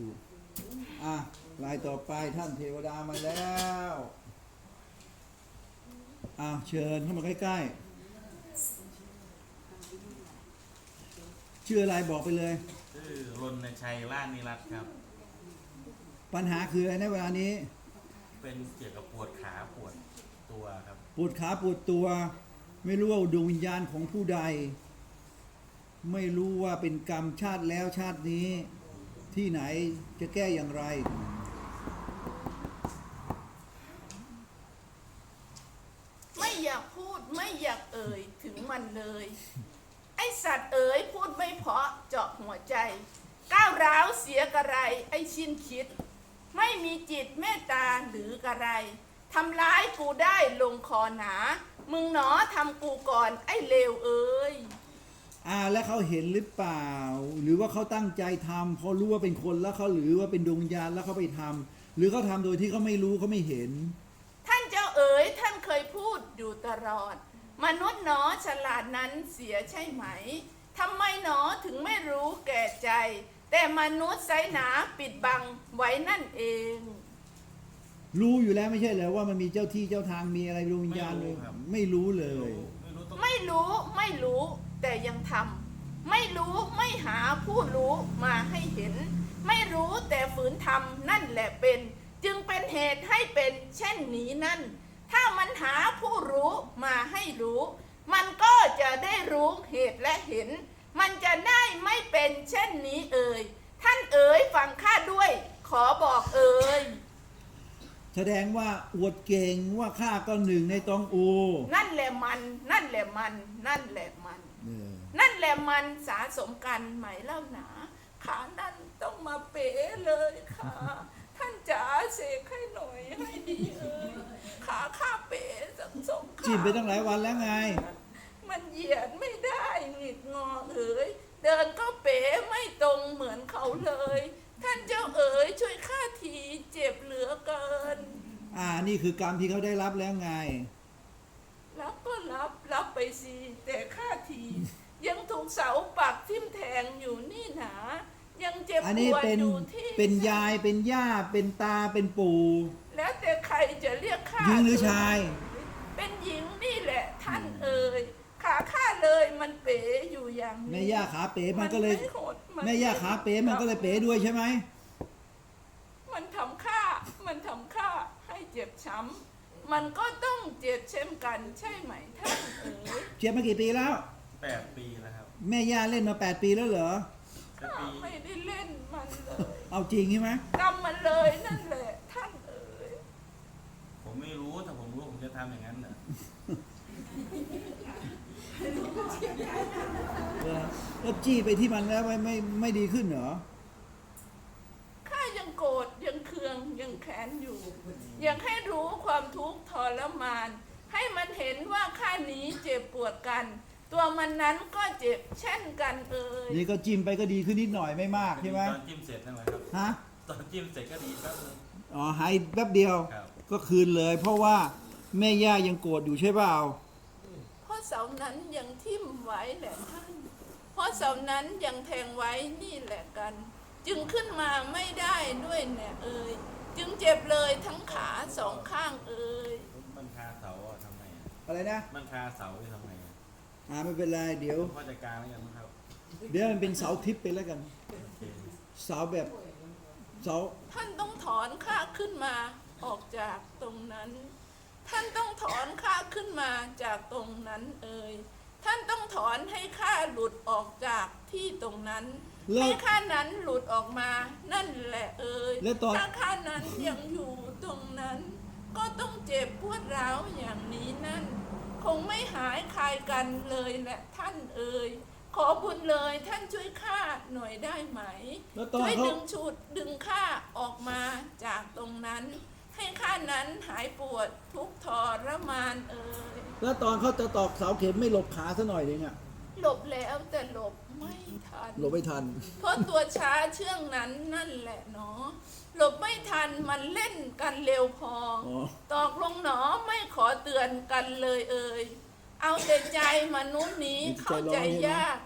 ธุอะลายต่อไปท่านเทวดามาแล้วอะเชิญเข้ามาใกล้ๆ ชื่ออะไรบอกไปเลย ชื่อรณชัยล่านิรัตน์ครับ ปัญหาคืออะไรในเวลานี้ เป็นเกี่ยวกับปวดขาปวดตัวครับ ปวดขาปวดตัว ไม่รู้ว่าดวงวิญญาณของผู้ใด ไม่รู้ว่าเป็นกรรมชาติแล้วชาตินี้ ที่ไหนจะแก้อย่างไร ไม่อยากพูดไม่อยากเอ่ยถึงมันเลย ไอสัตว์เอ๋ยพูดไม่เพาะเจาะหัวใจ ก้าวร้าวเสียกระไร ไอชินคิด ไม่มีจิตเมตตาหรือกระไรทำร้ายกูได้ลงคอหนา มึงหนอทำกูก่อนไอเลวเอ๋ย อ่าแล้วเขาเห็นหรือเปล่า หรือว่าเขาตั้งใจทำเพราะรู้ว่าเป็นคนแล้วเขาหรือว่าเป็นดวงวิญญาณแล้วเขาไปทำหรือเขาทำโดยที่เขาไม่รู้เขาไม่เห็น ท่านเจ้าเอ๋ยท่านเคยพูดอยู่ตลอด มนุษย์หนอฉลาดนั้นเสียใช่ไหมทำไมหนอถึงไม่รู้แก่ใจ แต่มนุษย์ไซหนาปิดบังไว้นั่นเอง รู้อยู่แล้วไม่ใช่เหรอว่ามันมีเจ้าที่เจ้าทางมีอะไรดวงวิญญาณเลยไม่รู้เลย ไม่รู้ต้องไม่รู้ไม่รู้ แต่ยังทำไม่รู้ไม่หาผู้รู้มาให้เห็น ไม่รู้แต่ฝืนทำนั่นแหละเป็น จึงเป็นเหตุให้เป็นเช่นนี้นั่น ถ้ามันหาผู้รู้มาให้รู้ มันก็จะได้รู้เหตุและเห็น มันจะได้ไม่เป็นเช่นนี้เอ่ยท่านเอ๋ยฟังข้าด้วยขอบอกเอ่ยแสดงว่าอวดเก่งว่าข้าก็หนึ่งในตองอู นั่นแหละมัน นั่นแหละมัน นั่นแหละมั นเออนั่นแหละมันสะสมกันไหมเล่าหนาขานั่นต้องมาเป๋เลยค่ะ ท่านจ๋าเสกให้หน่อยให้ดีเอ้ยขาข้าเป๋สังสมขาจิ้มไปตั้งหลายวันแล้วไง มันเหยียดไม่ได้หงิดงอเอ๋ยเดินก็เป๋ไม่ตรงเหมือนเขาเลย ท่านเจ้าเอ๋ยช่วยข้าทีเจ็บเหลือเกิน อ่านี่คือกรรมที่เขาได้รับแล้วไง รับก็รับรับไป สิแต่ข้าทียังถูกเสาปักทิ่มแทงอยู่นี่หนา ยังเจ็บอันปนี้วดเป็นอยู่ที่เป็นยายเป็นย่าเป็นตาเป็นปู่แล้วแต่ใครจะเรียกข้าหญิงหรือชาย เป็นหญิงนี่แหละท่านเอ่ยขาข้าเลยมันเป๋อยู่อย่างนี้แม่ย่าขาเป๋มันก็เลย ไโหดนแม่ย่าขาเป๋มันก็เลยเป๋ด้วยใช่ไหมมันทำข้ามันทำข้าให้เจ็บช้ำ มันก็ต้องเจ็บเช่นกันใช่ไหมท่านเอ๋ยเชียร์มากี่ปีแล้ว แปดปีแล้วครับแม่ย่าเล่นมาแปดปีแล้วเหรอ แต่ข้าปีไม่ได้เล่นมันเลยเอาจริงใช่ไหมกรรมมันเลยนั่นแหละท่านเอ๋ยผมไม่รู้ถ้าผมรู้ผมจะทำอย่างนั้นเหรอเออแล้วจี้ไปที่มันแล้วไม่ไม่ไม่ดีขึ้นเหรอ ข้ายังโกรธยังเคืองยังแค้นอยู่อ ยากให้รู้ความทุกข์ทรมาน ให้มันเห็นว่าข้านี้เจ็บปวดกัน ตัวมันนั้นก็เจ็บเช่นกันเอ่ยนี่ก็จิ้มไปก็ดีขึ้นนิดหน่อยไม่มากใช่ไหมตอนจิ้มเสร็จนั่นแหละครับฮะตอนจิ้มเสร็จก็ดีแป๊บนึงอ๋อหายแป๊บเดียวครับก็คืนเลย เพราะว่าแม่ย่ายังโกรธอยู่ใช่เปล่าเพราะเสานั้นยังทิ่มไว้แหละท่าน เพราะเสานั้นยังแทงไว้นี่แหละกัน จึงขึ้นมาไม่ได้ด้วยแน่เอ่ย จึงเจ็บเลยทั้งขาสองข้างเอ่ยมันคาเสาอะทำไงอะอะไรนะมันคาเสาจะทำไงอะอ่าไม่เป็นไรเดี๋ยว พ่อจัดการแล้วกันนะครับเดี๋ยวมันเป็นเสาทิพย์ไปแล้วกัน โอเคเสาแบบเสาท่านต้องถอนข้าขึ้นมาออกจากตรงนั้น ท่านต้องถอนข้าขึ้นมาจากตรงนั้นเอ่ยท่านต้องถอนให้ข้าหลุดออกจากที่ตรงนั้น แล้ให้วข้านั้นหลุดออกมานั่นแหละเอ่ยแล้วตอน ถ้าข้านั้นยังอยู่ตรงนั้น ก็ต้องเจ็บปวดร้าวอย่างนี้นั่น คงไม่หายคลายกันเลยแหละท่านเอ่ยขอบุญเลยท่านช่วยข้าหน่อยได้ไหม แล้วตอนช่วยเขา ดึงฉุดดึงข้าออกมาจากตรงนั้น ให้ข้านั้นหายปวดทุกข์ทรมานเอ่ย แล้วตอนเขาจะตอกเสาเข็มไม่หลบขาซะหน่อยเลยเนี่ย หลบแล้วแต่หลบไม่ทัน หลบไม่ทัน เพราะตัวช้าเชื่องนั้นนั่นแหละเนาะหลบไม่ทันมันเล่นกันเร็วพออ๋อตอกลงหนอไม่ขอเตือนกันเลยเอ่ยเอาแต่ใจมนุษย์นี้เข้าใจยาก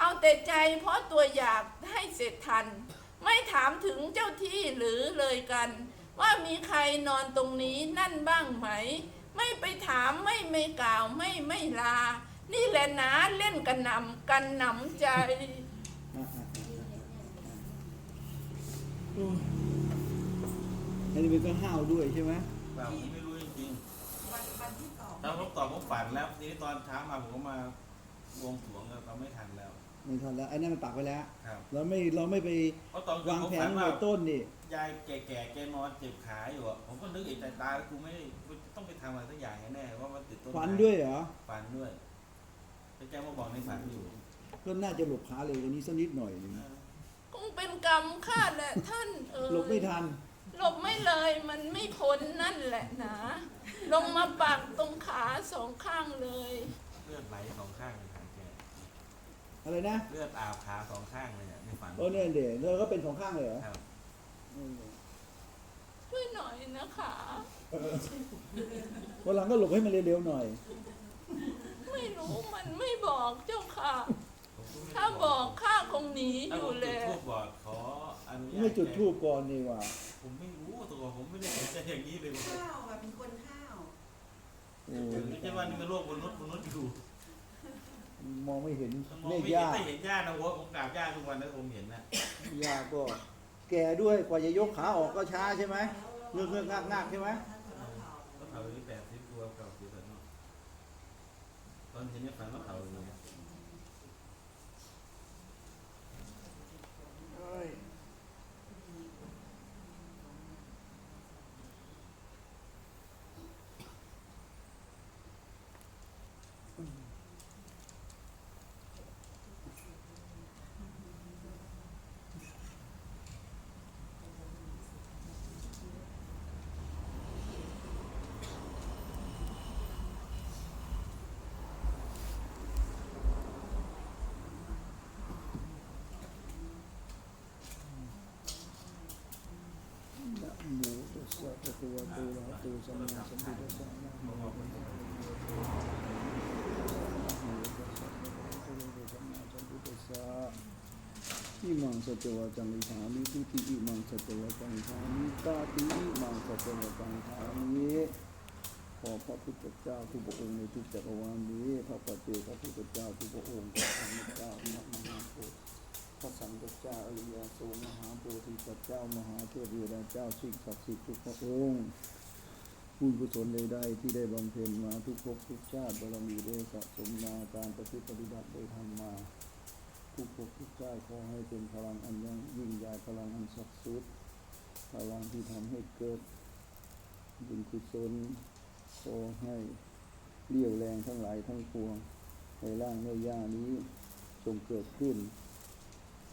เอาแต่ใจเพราะตัวอยากให้เสร็จทัน ไม่ถามถึงเจ้าที่หรือเลยกัน ว่ามีใครนอนตรงนี้นั่นบ้างไหม ไม่ไปถามไม่ไม่กล่าวไม่ไม่ลา นี่แหละนะเล่นกันนำกันหนำใจอะอะอะอะอะโอ้ยอันนี้มันก็ห้าวด้วยใช่ไหมแบบผมไม่รู้จริงๆแล้วผมตอบผมฝันแล้วทีนี้ตอนเช้ามาผมก็มาบวงสรวงแล้วก็ไม่ทันแล้วไม่ทันแล้วไอ้นั่นมันปักไปแล้ว ครับ เราไม่เราไม่ไปเพราะตอนคืนวางผมแผฝันนในว่าต้นนี่ยายแก่ๆแกนอนเจ็บขาอยู่อะผมก็นึกอีกแต่ตายแล้วกูไม่ได้กูต้องไปทำอะไรสักอย่างแน่ๆว่ามันติดต้นไม้ฝันด้วยเหรอฝันด้วย แต่แกมาบอกในฝันอยู่ก็น่าจะหลบขาเร็วกว่านี้สักนิดหน่อยหนึงคงเป็นกรรมข้าแหละท่านเออหลบไม่ทัน หลบไม่เลยมันไม่พ้นนั่นแหละนะ ลงมาปักตรงขาสองข้างเลย เลือดไหลสองข้างเลยขาแกอะไรนะเลือดอาบขาสองข้างเลยอะในฝันเออเนี่ยเดี๋ยวแล้วก็เป็นสองข้างเลยเหรอครับ เออช่วยหน่อยนะคะ วันหลังก็หลบให้มันเร็วๆหน่อย ไม่รู้มันไม่บอกเจ้าค่ะผมก็ไม่ถ้าบอกข้าคงหนีอถ้าผยู่มแลจุดทูบบอกขออนุญาตไม่จุดแกทูบก่อนนี่หว่า ผมไม่รู้ตัวผมไม่ได้สนใจอย่างนี้เลยผมข้าวอะเป็นคนข้าวโอ้ไม่ใช่ว่านี่เป็นโรคบนนุษย์บนนุษย์อยู่มองไม่เห็นมันมองเมไม่ฆเห็นยาแต่เห็นญาตินะหัวผมกราบญาติทุกวันนะผมเห็นนะยาก็ แก่ด้วยกว่าจะยกขาออกก็ช้าใช่ไหมเงือกเงือกงากงากใช่ไหม ก็เผาอยู่แปดสิบตัวเก่าสิบแต่เนาะ ตอนเห็นเนี่ยฝันว่าเผาอยู่เนี่ย นะโม ตัสสะภะคะวะโตอะระหะโตสัมมาสัมพุทธัสสะนะโมตัสสะภะคะวะโตสัมมาสัมพุทธัสสะอิมังสัจวะจังอิฐามิทุติอิมังสัจวะจังอิฐามิตาติอิมังสัจวะจังอิฐามิขอพระพุทธเจ้าทุกพระองค์ในทุกจักรวาลนี้พระปัจเจกพระพุทธเจ้าทุกพระองค์พระธรรมเจ้ามหาโพธิ พระสังฆเจ้าอริยสงฆ์มหาโพธิสัตว์เจ้ามหาเทพเจ้าเจ้าสิ่งศักดิ์สิทธิ์ทุกพระองค์บุญกุศลใดๆที่ได้บำเพ็ญมาทุกภพทุกชาติบารมีได้สะสมมาการปฏิปฏิบัติได้ทำมาทุกภพทุกชาติขอให้เป็นพลังอันยังยิ่งใหญ่พลังอันศักดิ์สิทธิ์พลังที่ทำให้เกิดบุญกุศลขอให้เรี่ยวแรงทั้งหลายทั้งปวงในร่างในย่านี้จงเกิดขึ้น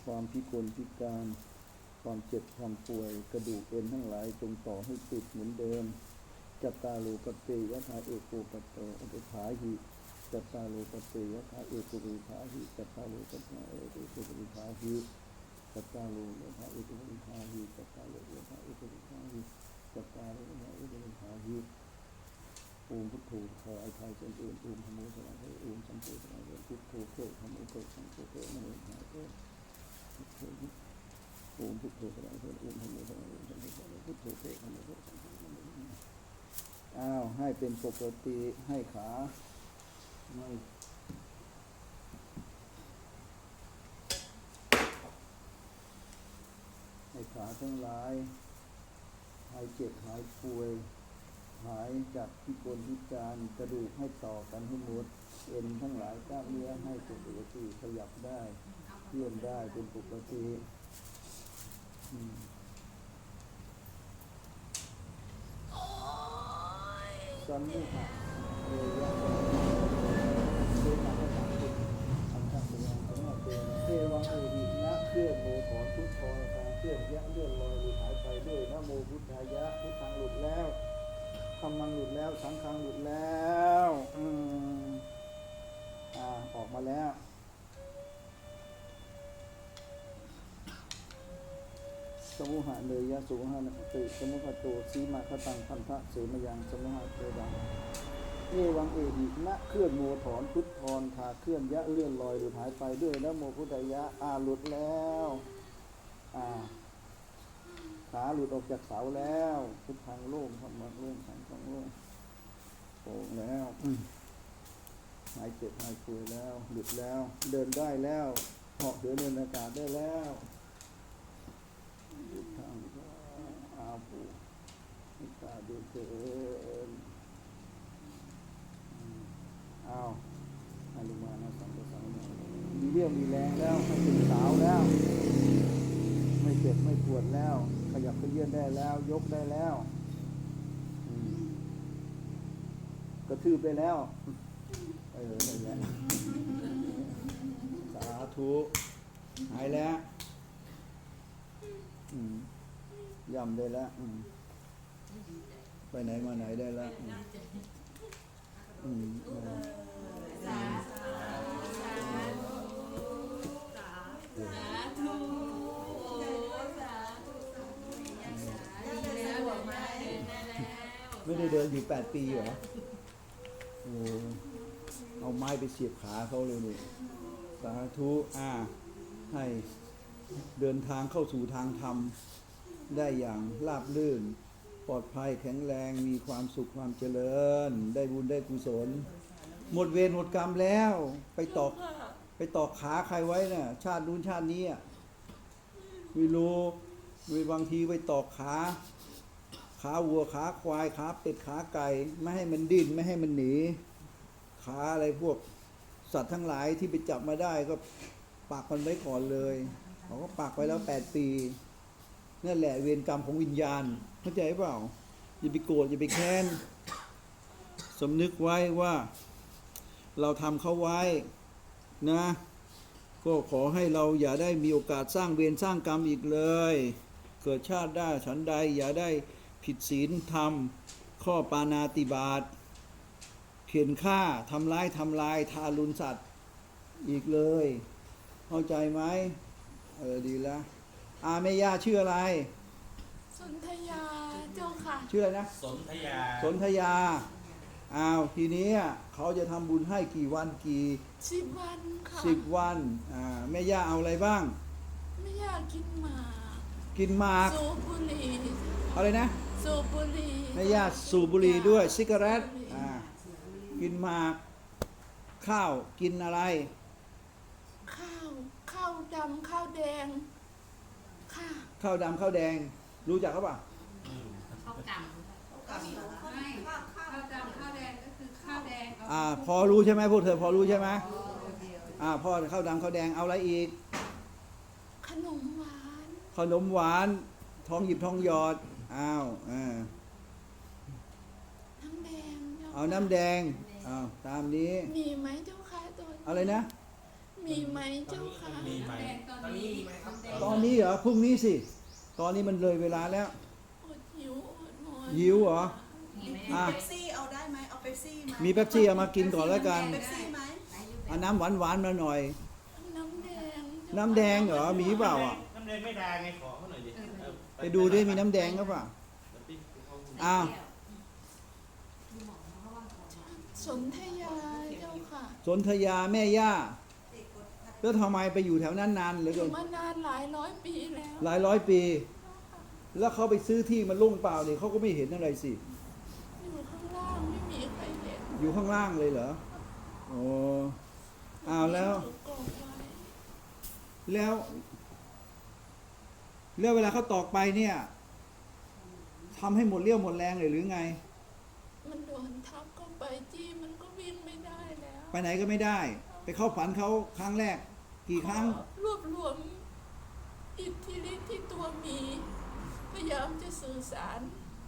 ความพิกลพิการ ความเจ็บความป่วย กระดูกเอ็นทั้งหลายจงต่อให้ติดเหมือนเดิมจัตตาโลกเตยะถาเอโกปโตอุปถาหิจัตตาโลกเตยะถาเอโกปถาหิจัตตาโลกถาเอโกปถาหิจัตตาโลยะถาเอโกปถาหิจัตตาโลยะถาเอโกปถาหิจัตตาโลยะถาเอโกปถาหิโอมพุทโธขอไอ้ไทยเจนอื่นโอมธรรมโมสลายโอมสัมโพสลายพุทโธเกิดธรรมโมเกิดสัมโพเกิดนะโมหายเกิด โอมพุทโธสลายโอมธรรมโมสลายโอมสัมโพสลายพุทโธเตธรรมโมเตสัมโพสลายอ้าวให้เป็นปกติให้ขาไม่ให้ขาทั้งหลาย หายเจ็บหายป่วย หายจากพิกลพิการกระดูกให้ต่อกันให้หมดเอ็นทั้งหลายกล้ามเนื้อให้ปกติขยับได้ เคลื่อนได้เป็นปกติอืมโอ้ยสันนิษฐานเอยะเสนาภาษาคุณอันตะเสยังสมาเตนะเทวังเอหินะเคลื่อนโมถอนพุทธรการเคลื่อนยะเลื่อนลอยหลุดหายไปด้วยนะโมพุทธายะพุทธังหลุดแล้วธรรมังหลุดแล้ว สังฆังหลุดแล้วอืม มุหะเนยยะสุหะนติสมุขโตสีมาคตังพันธะเสมยังสมุหะเตดังเอวังเอหินะเคลื่อนโมถอนพุทธรทาเคลื่อนยะเลื่อนลอยหลุดหายไปด้วยนะโมพุทธยะอาหลุดแล้วอ่าขาหลุดออกจากเสาแล้ว พุทธังโล่งธรรมังโล่งสังฆังโล่งโป่งแล้วหายเจ็บหายป่วยแล้ว หลุดแล้ว เดินได้แล้วเหาะเดินเดินอากาศได้แล้วพุทธังอาภู มิตาเดินเอืมอ้าวอนุมานะสัมปสังโฆมีเรี่ยวมีแรงแล้วไม่เป็นสาวแล้ว ไม่เจ็บไม่ปวดแล้ว ขยับเขยื้อนได้แล้ว ยกได้แล้วกระทืบได้แล้วเออได้แล้วสาธุหายแล้วย่ำได้แล้ว ไปไหนมาไหนได้แล้วอืมอืมเออไม่ได้เดินอยู่แปดปีเหรอโอ้เอาไม้ไปเสียบขาเขาเลยนี่สาธุอ่าให้เดินทางเข้าสู่ทางธรรม ได้อย่างราบรื่น ปลอดภัยแข็งแรงมีความสุขความเจริญ ได้บุญได้กุศล หมดเวรหมดกรรมแล้วไปตอกไปตอกขาใครไว้น่ะชาตินู้นชาตินี้ไม่รู้มีบางทีไปตอกขาขาวัวขาควายขาเป็ดขาไก่ไม่ให้มันดิ้นไม่ให้มันหนี ขาอะไรพวกสัตว์ทั้งหลายที่ไปจับมาได้ก็ปักมันไว้ก่อนเลยเขาก็ปักไว้แล้วแปดปีนั่นแหละเวรกรรมของวิญญาณ เข้าใจเปล่า อย่าไปโกรธอย่าไปแค้นสำนึกไว้ว่า เราทำเขาไว้นะ ก็ขอให้เราอย่าได้มีโอกาสสร้างเวรสร้างกรรมอีกเลย เกิดชาติได้ฉันใดอย่าได้ผิดศีลธรรม ข้อปานาติบาตเขียนฆ่าทำร้ายทำลายทารุณสัตว์อีกเลย เข้าใจไหมเออดีแล้วอาเมย่าชื่ออะไร สนธยาเจ้าค่ะ ชื่ออะไรนะ สนธยา สนธยา อ้าว ทีนี้เขาจะทำบุญให้กี่วันกี่สิบวันค่ะสิบวัน อ่า แม่ย่าเอาอะไรบ้าง ไม่อยากกินหมากกินหมาก สูบบุหรี่เอาเลยนะ สูบบุหรี่แม่ย่าสูบบุหรี่ด้วยซิกเรตอ่า กินหมาก ข้าว กินอะไร ข้าว ข้าวดำข้าวแดง ค่ะ ข้าวดำข้าวแดง รู้จักเขาปล่ะข้าวกำไม่ข้าวดำข้าวแดงก็คือข้าวแดงอ่า พอรู้ใช่ไหมพวกเธอพอรู้ใช่ไหมอ่าพ่อข้าวดำข้าวแดงเอาอะไรอีก ขนมหวาน ขนมหวาน ทองหยิบทองหยอดอ้าวอ่าน้ำแดงเจ้าเอาน้ำแดงอ้าวตามนี้ มีไหมเจ้าค่ะตัวนี้อะไรนะ มีไหมเจ้าค่ะ มีไหม แดงตอนนี้มีไหมครับตอนนี้เหรอพรุ่งนี้สิ ตอนนี้มันเลยเวลาแล้วอดหิวอดนอนหิวเหรอ มีไหมอะ เป๊ปซี่เอาได้ไหมเอาเป๊ปซี่ไหมมีเป๊ปซี่เอามากินก่อนแล้วกันเป๊ปซี่ไหมเอาน้ำหวานหวานๆมาหน่อย น้ำแดงเจ้าค่ะน้ำแดงเหรอมีเปล่าอะน้ำแดงไม่ได้ไงขอเขาหน่อยดิเออไปดูดิมีน้ำแดงหรือเปล่าเดี๋ยวพี่เขาอ้าวสนธยาเจ้าค่ะ สนธยาแม่ย่า แล้วทำไมไปอยู่แถวนั้นนานเหลืออเกิยู่นมานานหลายร้อยปีแล้ว หลายร้อยปี แล้วเขาไปซื้อที่มันโล่งเปล่าเนี่ยเขาก็ไม่เห็นอะไรสิ อยู่ข้างล่างไม่มีใครเห็นอยู่ข้างล่างเลยเหรอโอ้อ้าวแล้ว ถูกกองไว้แล้วแล้วเวลาเขาตอกไปเนี่ยทำให้หมดเรี่ยวหมดแรงเลยหรือไง มันโดนทับเข้าไปจี้มันก็วิ่งไม่ได้แล้ว ไปไหนก็ไม่ได้ ไปเข้าฝันเขาครั้งแรก กี่ครั้ง รวบรวมอิทธิฤทธิ์ที่ตัวมี พยายามจะสื่อสาร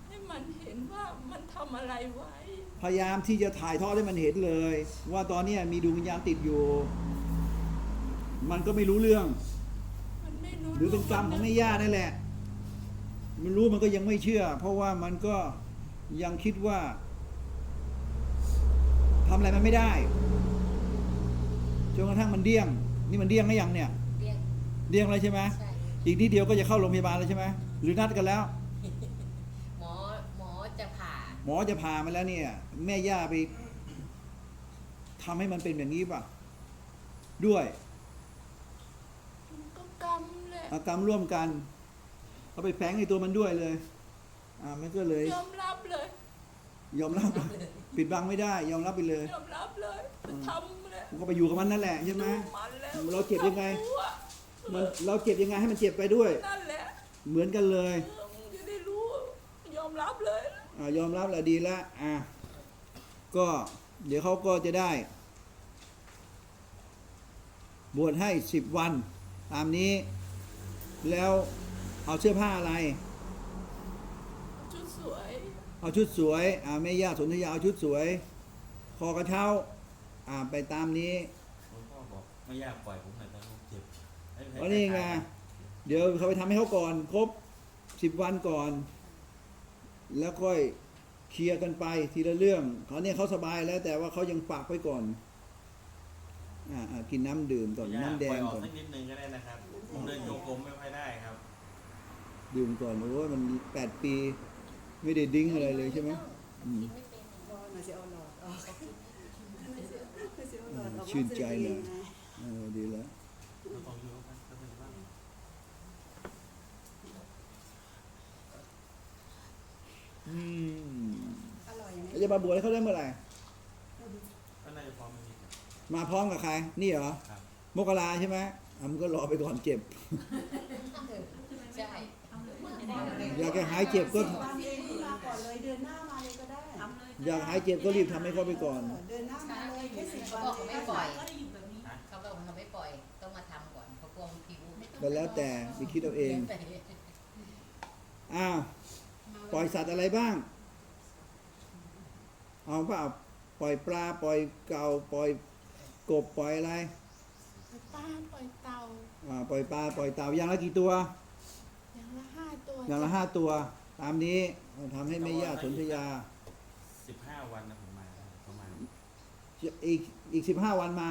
ให้มันเห็นว่ามันทำอะไรไว้ พยายามที่จะถ่ายทอดให้มันเห็นเลย ว่าตอนเนี้ยมีดวงวิญญาณติดอยู่ มันก็ไม่รู้เรื่อง มันไม่รู้หรือเป็นกรรมของแม่ย่านั่นแหละ มันรู้มันก็ยังไม่เชื่อ เพราะว่ามันก็ยังคิดว่าทำอะไรมันไม่ได้ จนกระทั่งมันเดี้ยง นี่มันเดี้ยงหรือยังเนี่ยเรียกเดี้ยงแล้วใช่ไหมใช่ อีกนิดเดียวก็จะเข้าโรงพยาบาลแล้วใช่ไหมหรือนัดกันแล้ว หมอหมอจะผ่าหมอจะพามาแล้วเนี่ย แม่ย่าไปทำให้มันเป็นแบบนี้ป่ะ ด้วยมันก็กรรมแหละเอากรรมร่วมกันเขาไปแฝงในตัวมันด้วยเลย อ่ามันก็เลย ยอมรับเลย ยอมรับ ปิดบังไม่ได้ ยอมรับไปเลย ยอมรับเลยทำ เลยมันก็ไปอยู่กับมันนั่นแหละใช่ไหมมันแล้วเราเจ็บยังไงรู้อะมันเราเจ็บยังไงให้มันเจ็บไปด้วย นั่นแหละเหมือนกันเลยเออมึงจะได้รู้ ยอมรับเลย อ่ายอมรับแหละดีแล้วอะก็เดี๋ยวเขาก็จะได้ บวชให้สิบวัน ตามนี้ แล้วเอาเสื้อผ้าอะไร ชุดสวย เอาชุดสวยอ่าแม่ย่าสนธยาเอาชุดสวย คอกระเช้า อ่าไปตามนี้หลวงพ่อบอกไม่ยากปล่อยผมหน่อยตอนผมเจ็บให้ให้อ๋อนี่ไงเดี๋ยวเขาไปทำให้เขาก่อน ครบสิบวันก่อน แล้วค่อยเคลียร์กันไปทีละเรื่องเขาเนี่ยเขาสบายแล้ว แต่ว่าเขายังฝากไว้ก่อนอ่าอ่ากินน้ำดื่มก่อนไม่ยากน้ำแดปล่อยงออกก่อน สักนิดนึงก็ได้นะครับผมเดินโยกลมไม่ค่อยได้ครับ ดื่มก่อนโอ้ยมันแปดปี ไม่ได้ดิ้งอะไรเลยใช่ไหม อืมรอหน่อยสิเอาหลอดออก ชื่นใจเลยเออดีแล้วเราต้องอยู่กันก็เป็นบ้างอืมอร่อยไหมแล้วจะมาบวชให้เขาได้เมื่อไหร่ ก็น่าจะพร้อมมันดีครับ มาพร้อมกับใคร นี่เหรอ ครับ มกราใช่ไหมอะมันก็รอไปก่อนเจ็บ ใช่ อยากจะหายเจ็บก็สิบวันเองที่มาก่อนเลยเดือนหน้ามาเลยก็ได้ อยากหายเจ็บก็รีบทำให้เขาไปก่อน เดือนหน้ามาเลยแค่สิบเขาวันบอกเขาไม่ปล่อยฮะเขาบอกเขาไม่ปล่อย ต้องมาทำก่อนเขากลัวผิวก็แล้วแต่ไปคิดเอาเองอ้าวปล่อยสัตว์อะไรบ้าง เอาเปล่าปล่อยปลาปล่อยเก่าปล่อยกบปล่อยอะไรปล่อยปลาปล่อยเต่าอ่าปล่อยปลาปล่อยเต่าอย่างละกี่ตัว อย่างละห้าตัวอย่างละห้าตัว ตามนี้ทำให้แม่ย่าสนธยา สิบห้าวันนะผมมาประมาณอีกอีกสิบห้าวันมา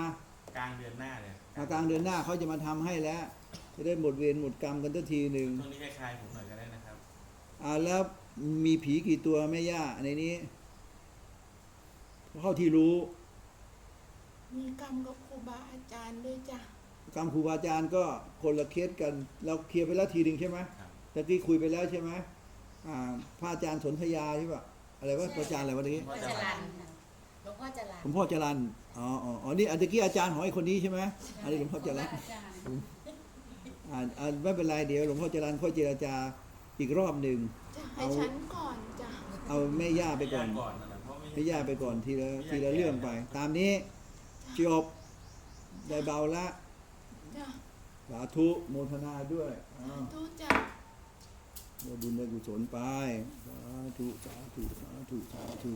กลางเดือนหน้าเนี่ยอ่ากลางเดือนหน้าเขาจะมาทำให้แล้ว จะได้หมดเวรหมดกรรมกันทันทีหนึ่งช่วงนี้คลายๆผมหน่อยก็ได้นะครับอ่าแล้วมีผีกี่ตัวแม่ย่าในนี้เท่าที่รู้ มีกรรมกับครูบาอาจารย์ด้วยจ้ะกรรมครูบาอาจารย์ก็คนละเคสกัน เราเคลียร์ไปแล้วทีหนึ่งใช่ไหมครับแต่ที่คุยไปแล้วใช่ไหมอ่าพระอาจารย์สนธยาใช่ปะ อะไรวะพระอาจารย์อะไรวะนี้พ่อจรันหลวงพ่อจรันหลวงพ่อจรันอ๋ออ๋ออ๋อนี่อันตะกี้อาจารย์ของไอ้คนนี้ใช่ไหมอันนี้หลวงพ่อจรันอ่าอ่าไม่เป็นไรเดี๋ยวหลวงพ่อจรันค่อยเจรจาอีกรอบหนึ่งจะให้เอาฉันก่อนจ้ะเอาแม่ย่าไปก่อนก่อนนั่นแหละเพราะไม่ให้ย่าไปก่อนทีละทีละเรื่องไป ตามนี้จบได้เบาละจ้ะสาธุโมทนาด้วยอ้าวทุกจ้ะ ได้บุญได้กุศลไปสาธุสาธุสาธุสาธุ